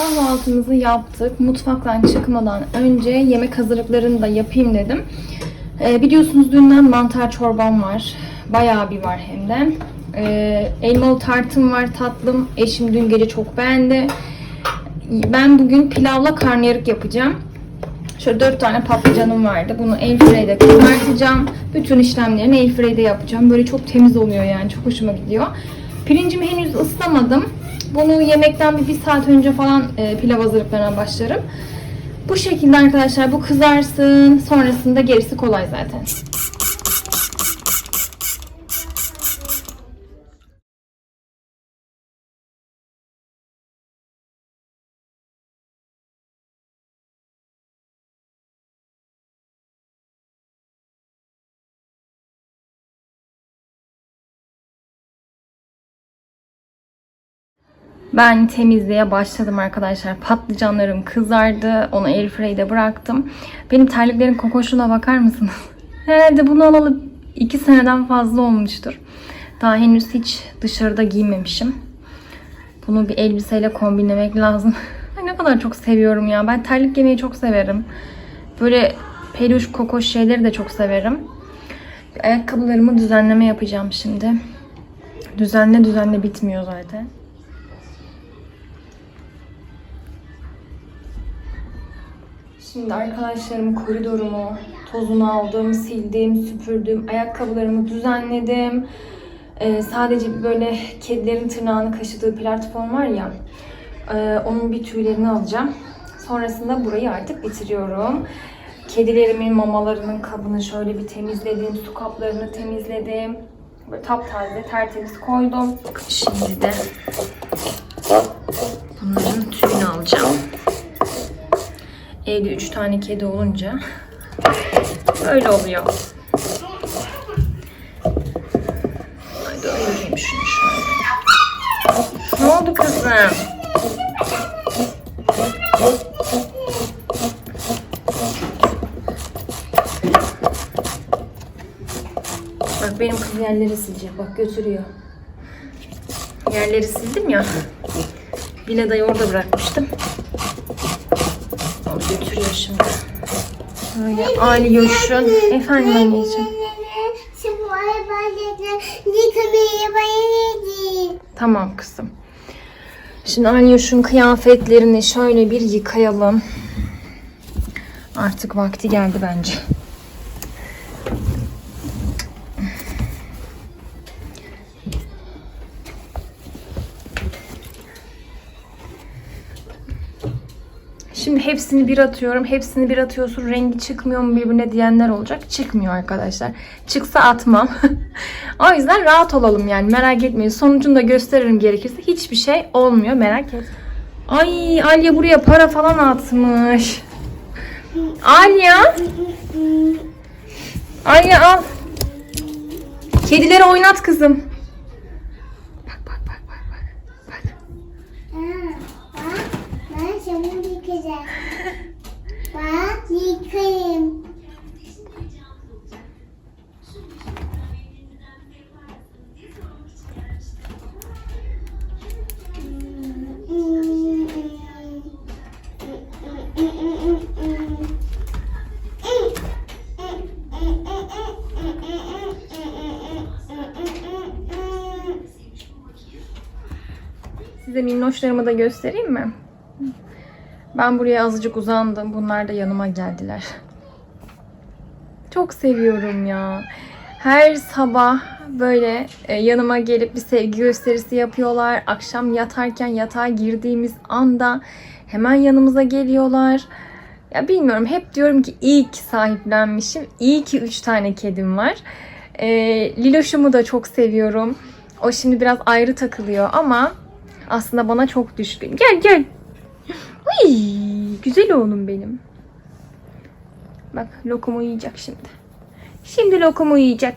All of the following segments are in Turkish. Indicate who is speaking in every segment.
Speaker 1: Kahvaltımızı yaptık. Mutfaktan çıkmadan önce yemek hazırlıklarını da yapayım dedim. Ee, biliyorsunuz dünden mantar çorbam var. Bayağı bir var hem de. Ee, elmalı tartım var tatlım. Eşim dün gece çok beğendi. Ben bugün pilavla karnıyarık yapacağım. Şöyle dört tane patlıcanım vardı. Bunu airfryer'de kızartacağım. Bütün işlemlerini airfryer'de yapacağım. Böyle çok temiz oluyor yani. Çok hoşuma gidiyor. Pirincimi henüz ıslamadım. Bunu yemekten bir, bir saat önce falan e, pilav hazırlıklarına başlarım. Bu şekilde arkadaşlar bu kızarsın. Sonrasında gerisi kolay zaten. Ben temizliğe başladım arkadaşlar. Patlıcanlarım kızardı. Onu airfryer'de bıraktım. Benim terliklerin kokoşuna bakar mısınız? Herhalde bunu alalı 2 seneden fazla olmuştur. Daha henüz hiç dışarıda giymemişim. Bunu bir elbiseyle kombinlemek lazım. Ne kadar çok seviyorum ya. Ben terlik giymeyi çok severim. Böyle peluş kokoş şeyleri de çok severim. Ayakkabılarımı düzenleme yapacağım şimdi. Düzenle düzenle bitmiyor zaten. Şimdi arkadaşlarım koridorumu, tozunu aldım, sildim, süpürdüm, ayakkabılarımı düzenledim. Ee, sadece böyle kedilerin tırnağını kaşıdığı platform var ya, e, onun bir tüylerini alacağım. Sonrasında burayı artık bitiriyorum. Kedilerimin mamalarının kabını şöyle bir temizledim, su kaplarını temizledim. Böyle taptaze, tertemiz koydum. Şimdi de bunların tüyünü alacağım. Evde 3 tane kedi olunca öyle oluyor. Hadi ayırayım şunu şöyle. Ne oldu kızım? Bak benim kız yerleri silecek. Bak götürüyor. Yerleri sildim ya. Villadayı orada bırakmıştım. Götürüyor şimdi. Böyle Ali Yoş'un. Efendim anneciğim. Tamam kızım. Şimdi Ali Yoş'un kıyafetlerini şöyle bir yıkayalım. Artık vakti geldi bence. Şimdi hepsini bir atıyorum. Hepsini bir atıyorsun. Rengi çıkmıyor mu birbirine diyenler olacak. Çıkmıyor arkadaşlar. Çıksa atmam. o yüzden rahat olalım yani. Merak etmeyin. Sonucunu da gösteririm gerekirse. Hiçbir şey olmuyor. Merak et. Ay Alya buraya para falan atmış. Alya. Alya al. Kedileri oynat kızım. Bak bak bak bak bak. Bak.
Speaker 2: Ben yıkayacağım. Bak yıkayayım.
Speaker 1: Size minnoşlarımı da göstereyim mi? Ben buraya azıcık uzandım. Bunlar da yanıma geldiler. Çok seviyorum ya. Her sabah böyle e, yanıma gelip bir sevgi gösterisi yapıyorlar. Akşam yatarken yatağa girdiğimiz anda hemen yanımıza geliyorlar. Ya bilmiyorum hep diyorum ki iyi ki sahiplenmişim. İyi ki 3 tane kedim var. E, Liloş'umu da çok seviyorum. O şimdi biraz ayrı takılıyor ama aslında bana çok düşkün. Gel gel. Uy, güzel oğlum benim. Bak lokumu yiyecek şimdi. Şimdi lokumu yiyecek.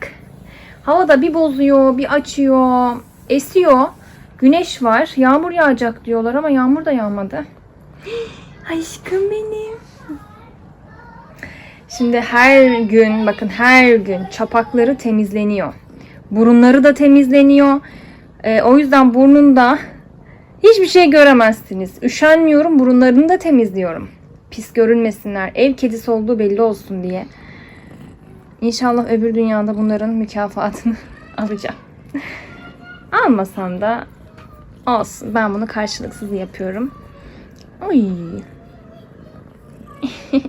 Speaker 1: Havada bir bozuyor, bir açıyor, esiyor. Güneş var. Yağmur yağacak diyorlar ama yağmur da yağmadı. Aşkım benim. Şimdi her gün bakın her gün çapakları temizleniyor. Burunları da temizleniyor. Ee, o yüzden burnunda Hiçbir şey göremezsiniz. Üşenmiyorum. Burunlarını da temizliyorum. Pis görünmesinler. Ev kedisi olduğu belli olsun diye. İnşallah öbür dünyada bunların mükafatını alacağım. Almasam da olsun. Ben bunu karşılıksız yapıyorum. Oy.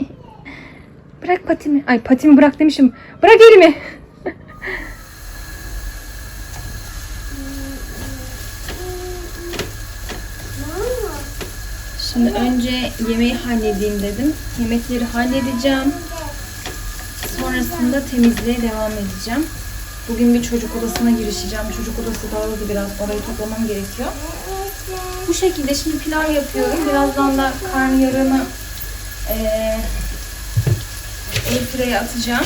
Speaker 1: bırak patimi. Ay patimi bırak demişim. Bırak elimi. Şimdi önce yemeği halledeyim dedim. Yemekleri halledeceğim. Sonrasında temizliğe devam edeceğim. Bugün bir çocuk odasına girişeceğim. Çocuk odası dağıldı biraz. Orayı toplamam gerekiyor. Bu şekilde şimdi pilav yapıyorum. Birazdan da karnıyarığını eee airfryer'e atacağım.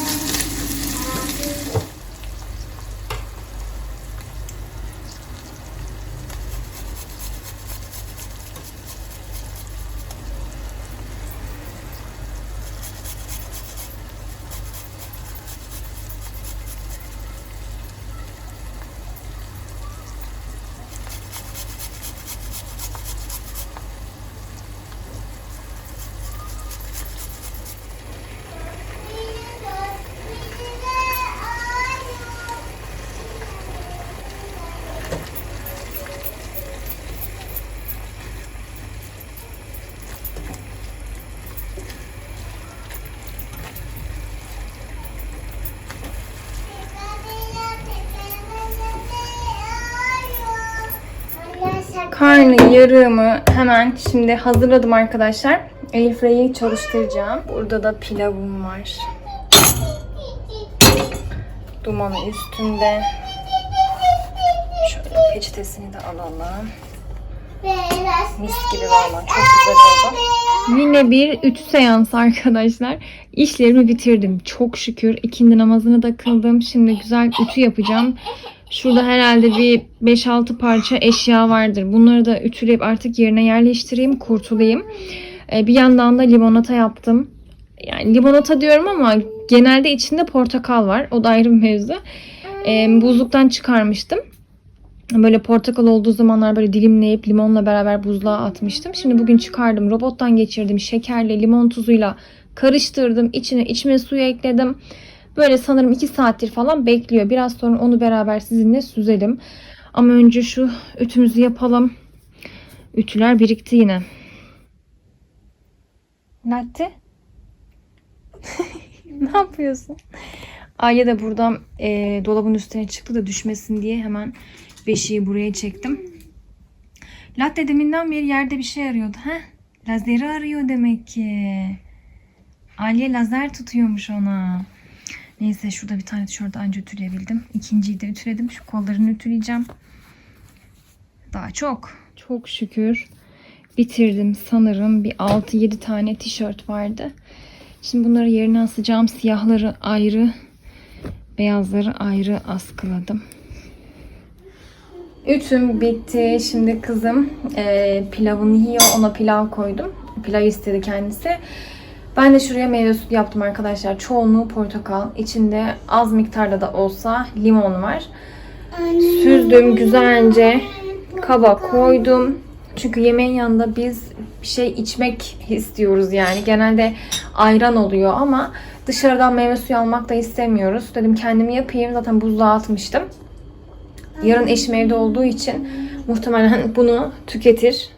Speaker 1: Karnı yarığımı hemen şimdi hazırladım arkadaşlar. Airfryer'i çalıştıracağım. Burada da pilavım var. Dumanı üstünde. Şöyle peçetesini de alalım. Mis gibi valla çok güzel oldu. Yine bir ütü seansı arkadaşlar. İşlerimi bitirdim. Çok şükür. İkindi namazını da kıldım. Şimdi güzel ütü yapacağım. Şurada herhalde bir 5-6 parça eşya vardır. Bunları da ütüleyip artık yerine yerleştireyim, kurtulayım. Ee, bir yandan da limonata yaptım. Yani limonata diyorum ama genelde içinde portakal var. O da ayrı bir mevzu. Ee, buzluktan çıkarmıştım. Böyle portakal olduğu zamanlar böyle dilimleyip limonla beraber buzluğa atmıştım. Şimdi bugün çıkardım. Robottan geçirdim. Şekerle, limon tuzuyla karıştırdım. İçine içme suyu ekledim. Böyle sanırım 2 saattir falan bekliyor. Biraz sonra onu beraber sizinle süzelim. Ama önce şu ütümüzü yapalım. Ütüler birikti yine. Latte? ne yapıyorsun? Ayya da buradan e, dolabın üstüne çıktı da düşmesin diye hemen beşiği buraya çektim. Latte deminden beri yerde bir şey arıyordu. Heh, lazeri arıyor demek ki. Aliye lazer tutuyormuş ona. Neyse şurada bir tane tişört anca ütüleyebildim. İkinciyi de ütüledim. Şu kollarını ütüleyeceğim. Daha çok. Çok şükür bitirdim sanırım. Bir 6-7 tane tişört vardı. Şimdi bunları yerine asacağım. Siyahları ayrı, beyazları ayrı askıladım. Ütüm bitti. Şimdi kızım e, pilavını yiyor. Ona pilav koydum. Pilav istedi kendisi. Ben de şuraya meyve suyu yaptım arkadaşlar. Çoğunluğu portakal. İçinde az miktarda da olsa limon var. Süzdüm güzelce. Kaba koydum. Çünkü yemeğin yanında biz bir şey içmek istiyoruz yani. Genelde ayran oluyor ama dışarıdan meyve suyu almak da istemiyoruz. Dedim kendimi yapayım. Zaten buzluğa atmıştım. Yarın eşim evde olduğu için muhtemelen bunu tüketir.